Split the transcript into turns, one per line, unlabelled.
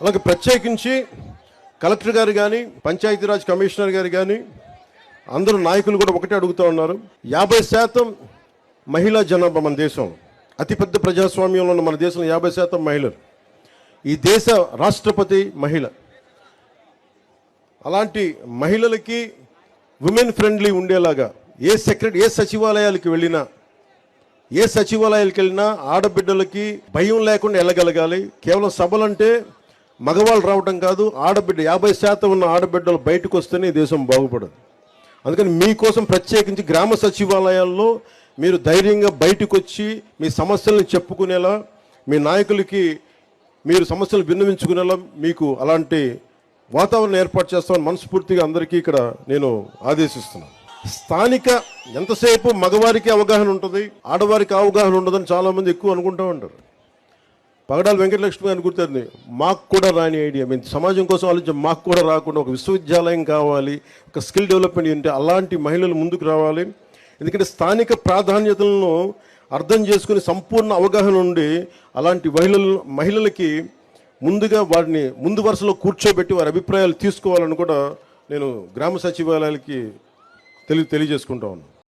అలాగే ప్రత్యేకించి కలెక్టర్ గారు కానీ పంచాయతీరాజ్ కమిషనర్ గారు కానీ అందరూ నాయకులు కూడా ఒకటే అడుగుతూ ఉన్నారు. యాభై శాతం మహిళా జనాభా మన దేశం. అతిపెద్ద ప్రజాస్వామ్యంలో ఉన్న మన దేశంలో యాభై శాతం మహిళలు. ఈ దేశ రాష్ట్రపతి మహిళ. అలాంటి మహిళలకి ఉమెన్ ఫ్రెండ్లీ ఉండేలాగా ఏ సెక్రటరీ ఏ సచివాలయాలకు వెళ్ళినా ఏ సచివాలయాలకు వెళ్ళినా ఆడబిడ్డలకి భయం లేకుండా వెళ్ళగలగాలి. కేవలం సభలంటే మగవాళ్ళు రావడం కాదు ఆడబిడ్డ యాభై శాతం ఉన్న ఆడబిడ్డలు బయటకు వస్తేనే దేశం బాగుపడదు. అందుకని మీకోసం ప్రత్యేకించి గ్రామ సచివాలయాల్లో మీరు ధైర్యంగా బయటకు వచ్చి మీ సమస్యలను చెప్పుకునేలా మీ నాయకులకి మీరు సమస్యలు విన్నవించుకునేలా మీకు అలాంటి వాతావరణం ఏర్పాటు చేస్తామని మనస్ఫూర్తిగా అందరికీ ఇక్కడ నేను ఆదేశిస్తున్నాను. స్థానిక ఎంతసేపు మగవారికి అవగాహన ఉంటుంది ఆడవారికి అవగాహన ఉండదని చాలామంది ఎక్కువ అనుకుంటూ ఉంటారు. పగడాల వెంకటలక్ష్మి అని గుర్తుంది మాకు కూడా రాని ఐడియా. మేము సమాజం కోసం ఆలోచించి మాకు కూడా రాకుండా ఒక విశ్వవిద్యాలయం కావాలి ఒక స్కిల్ డెవలప్మెంట్ ఉంటే అలాంటి మహిళలు ముందుకు రావాలి. ఎందుకంటే స్థానిక ప్రాధాన్యతలను అర్థం చేసుకుని సంపూర్ణ అవగాహన ఉండి అలాంటి మహిళలు మహిళలకి ముందుగా వారిని ముందు వరుసలో కూర్చోబెట్టి వారి అభిప్రాయాలు తీసుకోవాలని కూడా నేను గ్రామ సచివాలయాలకి తెలి తెలియజేసుకుంటా ఉన్నాను.